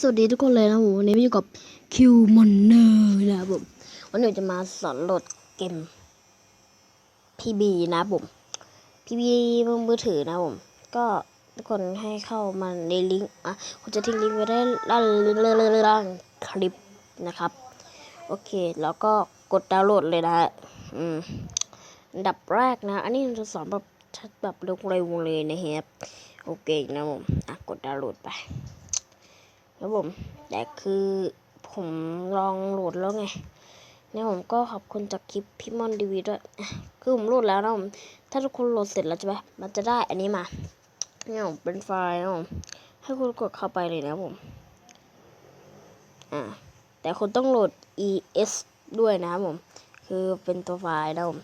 สวัสดีทุกคนเลยนะผมวันนี้มาอยู่กับคิวมอนเนอร์นะครับผมวันนี้จะมาสอนโหลดเกม PB นะผม PB บนมือถือนะผมก็ทุกคนให้เข้ามาในลิงก์อะผมจะทิ้งลิงก์ไว้ได้ล่างล่างคลิปนะครับ โอเค แล้วก็กดดาวน์โหลดเลยนะฮะอืมดับแรกนะ อันนี้เราจะสอนแบบชัดแบบเร็วๆเลยนะครับโอเคนะผมอะกดดาวน์โหลดไป แล้วผม แต่คือผมลองโหลดแล้วไงเนี่ยผมก็ขอบคุณจากคลิปพี่มอนดีวีด้วย คือผมโหลดแล้วนะผม ถ้าทุกคนโหลดเสร็จแล้วใช่ไหมมันจะได้อันนี้มา เนี่ยผมเป็นไฟล์นะผม ให้คุณกดเข้าไปเลยนะผม อ่า แต่คุณต้องโหลด es ด้วยนะครับผม คือเป็นตัวไฟล์นะผม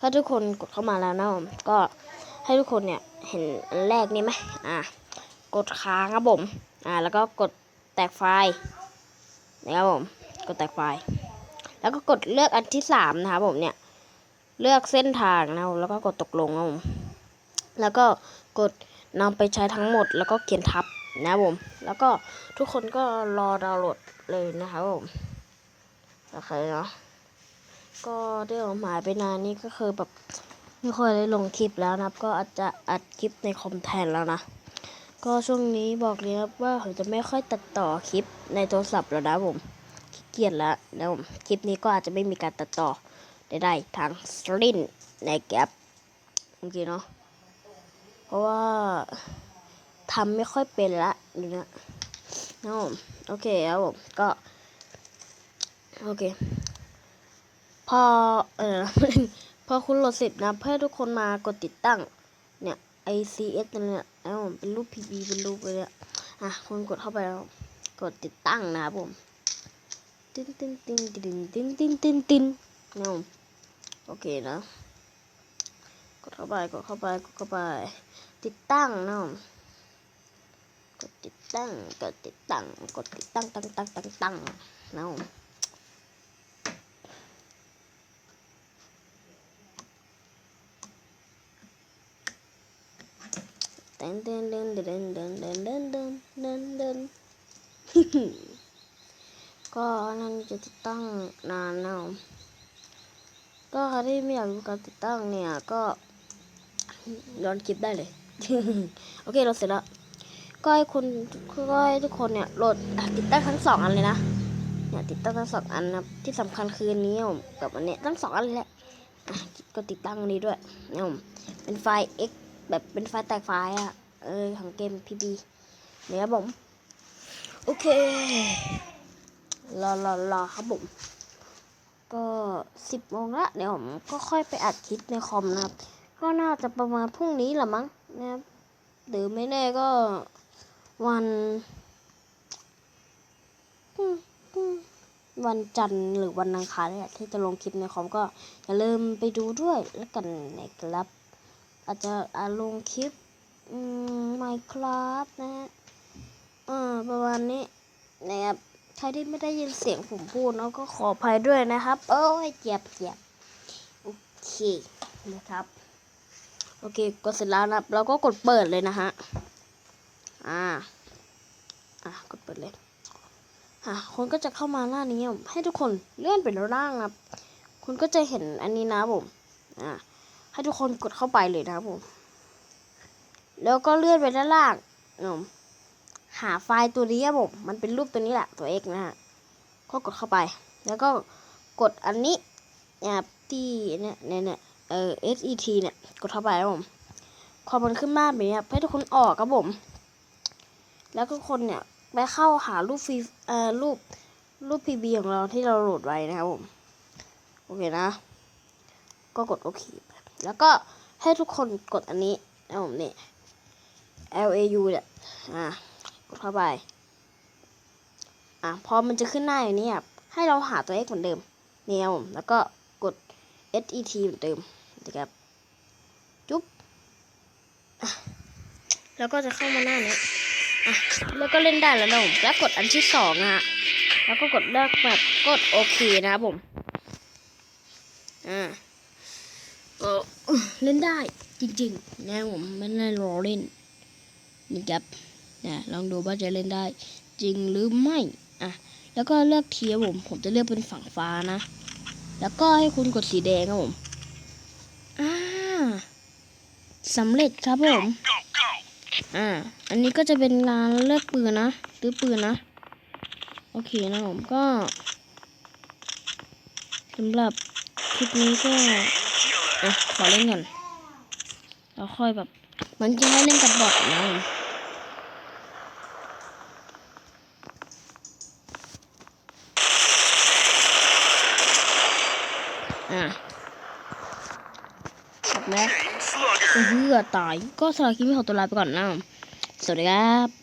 ถ้าทุกคนกดเข้ามาแล้วนะผม ก็ให้ทุกคนเนี่ยเห็นอันแรกนี่ไหมอ่า กดค้างครับผม อ่า แล้วก็กด แตกไฟล์นะครับผมกดแตกไฟล์แล้วก็กดเลือกอันที่สามนะครับผมเนี่ยเลือกเส้นทางนะแล้วก็กดตกลงครับผมแล้วก็กดนำไปใช้ทั้งหมด แล้วก็เขียนทับนะครับผมแล้วก็ทุกคนก็รอดาวน์โหลดเลยนะครับผมโอเคเนาะก็ได้ออกหมายไปนานนี่ก็คือแบบไม่ค่อยได้ลงคลิปแล้วนะครับ ก็อาจจะอัดคลิปในคอมแทนแล้วนะ ก็ช่วงนี้บอกเลยครับว่าผมจะไม่ค่อยตัดต่อคลิปในโทรศัพท์แล้วนะผมขี้เกียจแล้วนะผมคลิปนี้ก็อาจจะไม่มีการตัดต่อได้ๆทางสตรีมในแกร็บโอเคเนาะเพราะว่าทำไม่ค่อยเป็นละนี่นะนะผมโอเคครับผมก็ โอเค พอเออพอคุณโหลดเสร็จนะเพื่อทุกคนมากดติดตั้ง เนี่ย ICS นั่นแล้วผมเป็นรูป PB เป็นรูปเลยเนี่ยอะคุณกดเข้าไปแล้ว กดติดตั้งนะครับผมติ้นติ้นติ้นติ้นติ้นติ้นติ้นติ้นนะผมโอเคนะกดเข้าไปกดเข้าไปกดเข้าไป ติดตั้งนะผมกดติดตั้งกดติดตั้งกดติดตั้งตั้งตั้งตั้งตั้งนะผม ดินเดินเดินเดินเดินเดินเดินเดินเดินเดินก็นั่นจะติดตั้งนานแล้วก็ใครที่ไม่อยากดูการติดตั้งเนี่ยก็ย้อนคลิปได้เลย โอเคเราเสร็จแล้วก็ให้คุณก็ให้ทุกคนเนี่ยโหลดติดตั้งทั้งสองอันเลยนะเนี่ยติดตั้งทั้งสองอันนะที่สำคัญคือนนี้ผมกับอันเนี้ยทั้งสองอันเลยแหละก็ติดตั้งอันนี้ด้วยเนี่ยผมเป็นไฟล์ x แบบเป็นไฟแตกไฟล์อะเออ ของเกม PB เนี่ยครับผม โอเค รอรอรอครับผม ก็สิบโมงละเดี๋ยวผมก็ค่อยไปอัดคลิปในคอมนะครับ ก็น่าจะประมาณพรุ่งนี้แหละมั้งนะครับหรือไม่แน่ก็วันวันจันทร์หรือวันอังคารเนี่ยที่จะลงคลิปในคอมก็อย่าลืมไปดูด้วยแล้วกันนะครับ อาจจะอาลงคลิปอืมไมครับนะฮะอ่าประมาณนี้นะครับใครที่ไม่ได้ยินเสียงผมพูดเนาะก็ขออภัยด้วยนะครับเอ้ยเจ็บเจ็บโอเคนะครับ โอเคกดเสร็จแล้วนะครับเราก็กดเปิดเลยนะฮะอ่าอะกดเปิดเลยอะคนก็จะเข้ามาหน้านี้ให้ทุกคนเลื่อนไปด้านล่างนะคุณก็จะเห็นอันนี้นะผมอ่า ให้ทุกคนกดเข้าไปเลยนะครับผม แล้วก็เลื่อนไปด้านล่างนะหาไฟล์ตัวนี้ครับผม มันเป็นรูปตัวนี้แหละตัว X นะฮะ ก็กดเข้าไป แล้วก็กดอันนี้นะครับที่เนี่ยเนี่ยเนี่ยเออ SET เนี่ย กดเข้าไปครับผมพอมมันขึ้นมากแบบนี้ครับให้ทุกคนออกครับผม แล้วทุกคนเนี่ยไปเข้าหารูปฟรีเอ่อรูปรูป PB ของเราที่เราโหลดไว้นะครับผม โอเคนะ ก็กดโอเคไป แล้วก็ให้ทุกคนกดอันนี้นะผมนี่ L A U เนี่ยอะกดเข้าไป อะพอมันจะขึ้นหน้าอย่างนี้ครับให้เราหาตัว x เหมือนเดิมนี่ครับผมแล้วก็กด S E T เหมือนเดิมนะครับจุ๊บแล้วก็จะเข้ามาหน้านี้อะแล้วก็เล่นได้แล้วนะผมแล้วกดอันที่สองอะแล้วก็กดเลือกแบบกดโอเคนะครับผมอ่า เล่นได้จริงๆนะผมไม่ได้รอเล่นนี่ครับนะลองดูว่าจะเล่นได้ จริงหรือไม่อะแล้วก็เลือกเทีครับผมผมจะเลือกเป็นฝั่งฟ้านะ แล้วก็ให้คุณกดสีแดงครับผมอ่าสำเร็จครับผมอ่าอันนี้ก็จะเป็นงานเลือกปืนนะซื้อปืนนะโอเคนะผมก็สำหรับคลิปนี้ก็ อะขอเล่นก่อนแล้วค่อยแบบ มันจะให้เล่นกับบอทนะผมอะจบแล้ว Chain slugger! เพื่อตายก็สำหรับคลิปนี้ขอตัวลาไปก่อนนะ สวัสดีครับ